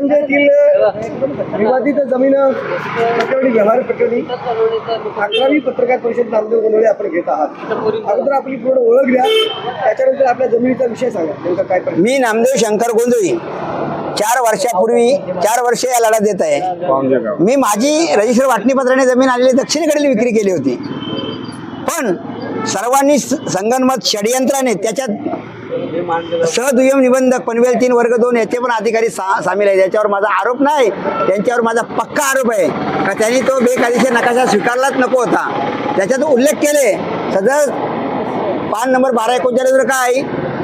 सरपंच येथील विवादित जमीन प्रकरणी व्यवहार प्रकरणी अकरावी पत्रकार परिषद नामदेव गोंधळे आपण घेत आहात. अगोदर आपली पूर्ण ओळख द्या. त्याच्यानंतर आपल्या जमिनीचा विषय सांगा. नेमका काय मी नामदेव शंकर गोंधळी. चार वर्षापूर्वी चार वर्ष या लढा देत आहे. मी माझी रजिस्टर वाटणीपत्राने जमीन आलेली दक्षिणेकडील विक्री केली होती. पण सर्वांनी संगनमत षडयंत्राने त्याच्यात सहदुय्यम निबंधक पनवेल तीन वर्ग दोन याचे पण अधिकारी सा सामील आहेत. याच्यावर माझा आरोप नाही त्यांच्यावर माझा पक्का आरोप आहे. का त्यांनी तो बेकायदेशीर नकाशा स्वीकारलाच नको होता. त्याच्यात उल्लेख केले सदर पान नंबर बारा एकोणचाळीसवर काय?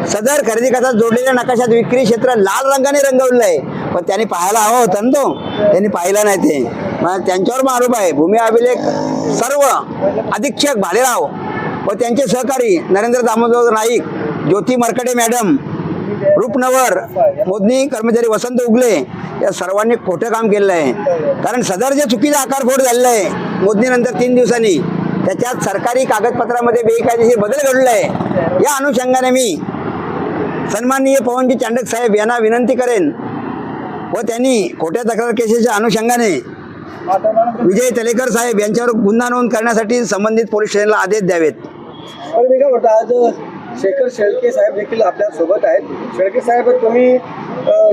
सदर खरेदी करता जोडलेल्या नकाशात विक्री क्षेत्र लाल रंगाने रंगवलं आहे. पण त्यांनी पाहायला हवा होता ना तो? त्यांनी पाहिला नाही ते. मग त्यांच्यावर मग आरोप आहे. भूमी अभिलेख सर्व अधीक्षक भालेराव व त्यांचे सहकारी नरेंद्र दामोदर नाईक ज्योती मरकडे मॅडम रूपनवर मोदनी कर्मचारी वसंत उगले या सर्वांनी खोटं काम केलेलं आहे. कारण सदर जे चुकीचा आकारफोड झालेला आहे मोदनीनंतर तीन दिवसांनी. त्याच्यात सरकारी कागदपत्रामध्ये बेकायदेशीर बदल घडला आहे. या अनुषंगाने मी सन्माननीय पवनजी चांडक साहेब यांना विनंती करेन व त्यांनी खोट्या तक्रार केसेसच्या अनुषंगाने विजय तलेकर साहेब यांच्यावर गुन्हा नोंद करण्यासाठी संबंधित पोलीस स्टेशनला आदेश द्यावेत. शेखर शेळके साहेब देखील आपल्यासोबत आहेत. शेळके साहेब तुम्ही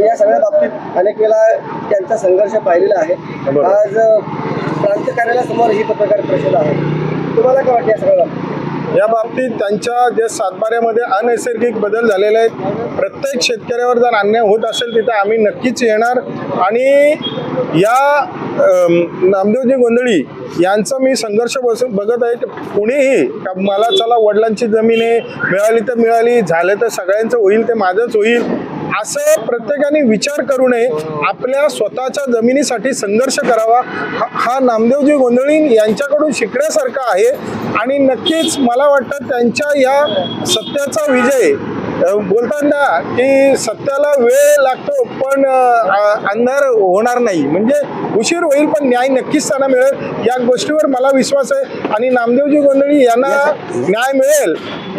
या सगळ्या बाबतीत अनेक वेळा त्यांचा संघर्ष पाहिलेला आहे. आज प्रांत कार्यालयासमोर ही पत्रकार परिषद आहे. तुम्हाला काय वाटतं या सगळ्या बाबतीत? या बाबतीत त्यांच्या जे सातबाऱ्यामध्ये अनैसर्गिक बदल झालेले आहेत प्रत्येक शेतकऱ्यावर जर अन्याय होत असेल तिथे आम्ही नक्कीच येणार. आणि या नामदेवजी गोंधळी यांचा मी संघर्ष बस बघत आहे की कुणीही का मला चला वडिलांची जमीन आहे मिळाली तर मिळाली झालं तर सगळ्यांचं होईल ते माझंच होईल असं प्रत्येकाने विचार करू नये. आपल्या स्वतःच्या जमिनीसाठी संघर्ष करावा. हा- हा नामदेवजी गोंधळी यांच्याकडून शिकण्यासारखा आहे आणि नक्कीच मला वाटतं त्यांच्या या सत्याचा विजय अ, बोलतात ना की सत्याला वेळ लागतो पण अंधार होणार नाही. म्हणजे उशीर होईल पण न्याय नक्कीच त्यांना मिळेल. या गोष्टीवर मला विश्वास आहे. आणि नामदेवजी गोंधळी यांना न्याय मिळेल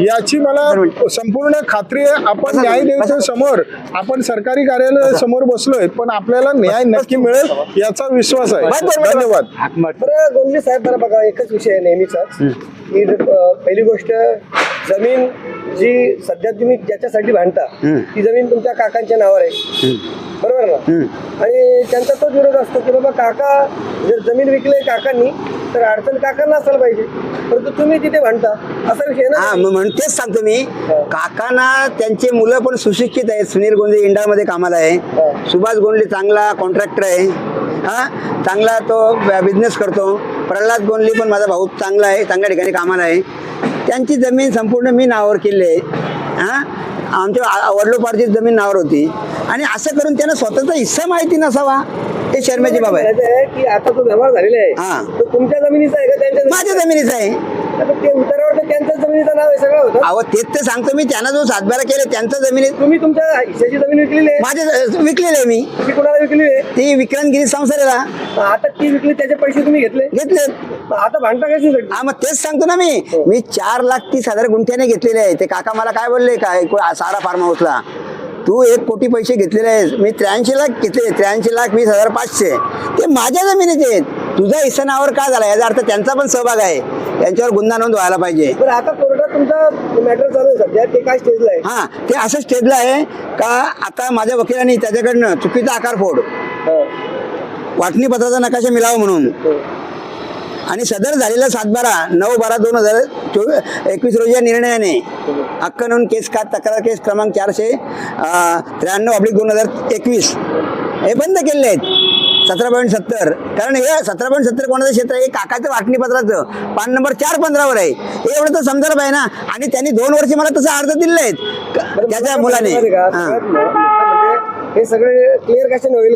याची मला संपूर्ण खात्री आहे. आपण न्याय देऊच्या समोर. आपण सरकारी कार्यालय समोर बसलोय पण आपल्याला न्याय नक्की मिळेल याचा विश्वास आहे. धन्यवाद. गोंधळे साहेब बरं बघा एकच विषय आहे अ, पहिली गोष्ट जमीन जी सध्या तुम्ही ज्याच्यासाठी भांडता ती जमीन तुमच्या काकांच्या नावावर आहे. बरोबर ना? आणि त्यांचा तोच विरोध असतो की बाबा काका जर जमीन विकले काकांनी तर अडचण काकांना असायला पाहिजे. परंतु तुम्ही तिथे भांडता असा विषय हा ना? मग म्हणून तेच सांगतो मी. काकांना त्यांचे मुलं पण सुशिक्षित आहेत. सुनील गोंधळे इंडामध्ये कामाला आहे. सुभाष गोंधळे चांगला कॉन्ट्रॅक्टर आहे. हा? चांगला तो बिझनेस करतो. प्रल्हाद गोंधळे पण माझा भाऊ चांगला आहे चांगल्या ठिकाणी कामाला आहे. त्यांची जमीन संपूर्ण मी नावावर केली आहे. हा? आमच्या वडलोपारची जमीन नावावर होती. आणि असं करून त्यांना स्वतःचा हिस्सा माहिती नसावा हे शर्मेची बाब आहे. की आता तो व्यवहार झालेला हा. आहे तो तुमच्या जमिनीचा आहे का त्यांच्या माझ्या जमिनीचा आहे. ते उतारावर तर जमिनीचं नाव सगळं होतं. अहो तेच ते सांगतो मी त्यांना जो सातबारा केले त्यांच्या जमिनीत तुम्ही तुमच्या हिश्श्याची जमीन विकलेली आहे. माझे विकलेले मी. कोणाला विकली आहे? ती विक्रांत गिरी संसाराला आता ती विकली त्याचे पैसे तुम्ही घेतले? घेतले. मग आता भांडता कशासाठी हा मग तेच सांगतो ना मी. मी चार लाख तीस हजार गुंठ्याने घेतलेले आहे. ते काका मला काय बोलले? काय को- सारा फार्म हाऊसला. तू एक कोटी पैसे घेतलेले आहेस. मी त्र्याऐंशी लाख घेतले. त्र्याऐंशी लाख वीस हजार पाचशे. ते माझ्या जमिनीचे आहेत. तुझा हिस्सा नावावर का झाला? याचा अर्थ त्यांचा पण सहभाग आहे. त्यांच्यावर गुन्हा नोंद व्हायला पाहिजे. बरं आता कोर्टात तुमचा मॅटर चालू आहे सध्या. ते काय स्टेजला आहे? हा ते असं स्टेजला आहे का आता माझ्या वकिलांनी त्याच्याकडनं चुकीचा आकार फोड. हा. वाटणी पत्राचा नकाशा मिळावा म्हणून. आणि सदर झालेला सातबारा नऊ बारा दोन हजार चोवीस एकवीस रोजी या निर्णयाने हक्क नोंद केस का तक्रार केस क्रमांक चारशे त्र्याण्णव अब्लिक दोन हजार एकवीस. हे बंद केलेले आहेत. सतरा पॉईंट सत्तर. कारण हे सतरा पॉईंट सत्तर कोणाचं क्षेत्र आहे? हे काकाचं वाटणी पत्राचं पान नंबर चार पंधरावर आहे. हे एवढं तर समजायला पाहिजे ना? आणि त्यांनी दोन वर्षी मला तसं अर्ज दिलेले आहेत. त्याच्या मला मुलाने. आहे? हां. सगळे क्लिअर कशाने होईल?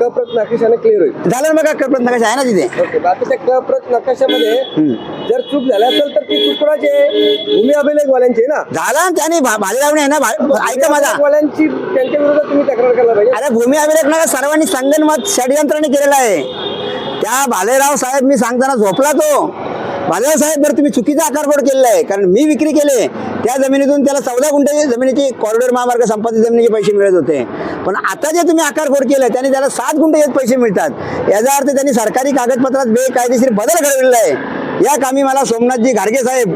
कप्रत नकाशाने क्लिअर होईल. झालं ना बघा कल्पना नकाशा आहे ना तिथे? त्या कप्रत नकाशामध्ये. जर चूक झाली असेल तर ती चूक कोणाची आहे भूमी अभिलेखवाल्यांची आहे ना. झाला ना त्याने भा- भालेरावने आहे ना भा- ऐका माझा. वाल्यांची त्यांच्या विरोधात तुम्ही तक्रार करायला पाहिजे. अरे भूमी अभिलेखनाला सर्वांनी संगनमत षडयंत्राने केलेलं आहे. त्या भालेराव साहेब मी सांगताना झोपला तो. भालेराव साहेब जर तुम्ही चुकीचा आकारफोड केलेला आहे कारण मी विक्री केले त्या जमिनीतून त्याला चौदा गुंठे जमिनीची कॉरिडॉर महामार्ग संपादित जमिनीचे पैसे मिळत होते. पण आता जे तुम्ही आकारफोड केलं त्याने त्याला सात गुंठे येत पैसे मिळतात. याचा अर्थ त्यांनी सरकारी कागदपत्रात बेकायदेशीर बदल घडवलेला आहे. या कामी मला सोमनाथजी घारगे साहेब.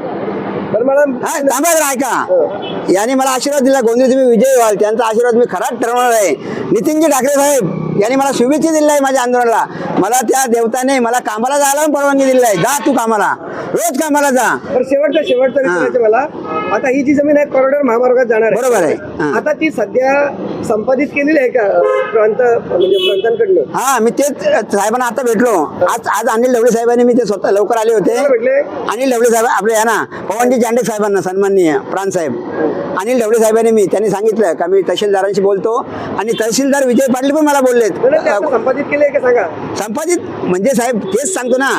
हा थांबा जरा ऐका. याने मला आशीर्वाद दिला गोंधळी तुम्ही विजय व्हाल त्यांचा आशीर्वाद मी खराच ठरवणार आहे. नितीनजी ठाकरे साहेब यांनी मला शुभेच्छा दिल्या आहे माझ्या आंदोलनाला. मला त्या देवताने मला कामाला जायला परवानगी दिली आहे. जा तू कामाला. रोज कामाला जा. शेवटचं शेवटचं मला. आता ही जी जमीन आहे कॉरिडॉर महामार्गात जाणार बरोबर आहे. आता ती सध्या संपादित केलेली आहे का प्रांत म्हणजे प्रांतांकडनं? हा मी तेच साहेबांना आता भेटलो. आज आज अनिल ढवळे साहेबांनी मी ते स्वतः लवकर आले होते. भेटले? अनिल ढवळे साहेब आपले या ना पवनजी जांडे साहेबांना सन्माननीय प्राण साहेब. अनिल ढवळे साहेबांनी मी त्यांनी सांगितलं का मी तहसीलदारांशी बोलतो आणि तहसीलदार विजय पाटील पण मला बोललेत. संपादित केले आहे का सांगा? संपादित म्हणजे साहेब तेच सांगतो ना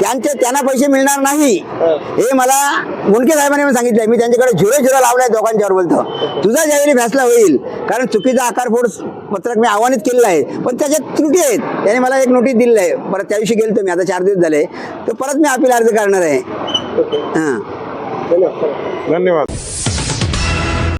त्यांचे त्यांना पैसे मिळणार नाही. हे. मला मुंडके साहेबांनी सांगितलंय. मी त्यांच्याकडे झिरो झिरो लावलाय दोघांच्यावर बोलतो. तुझा ज्यावेळी फैसला होईल. कारण चुकीचा आकारफोड पत्रक मी आव्हानित केलेलं आहे. पण त्याच्यात त्रुटी आहेत. त्याने मला एक नोटीस दिलेलं आहे. परत त्या दिवशी गेलो मी. आता चार दिवस झाले. तर परत मी अपील अर्ज करणार आहे. हां. धन्यवाद.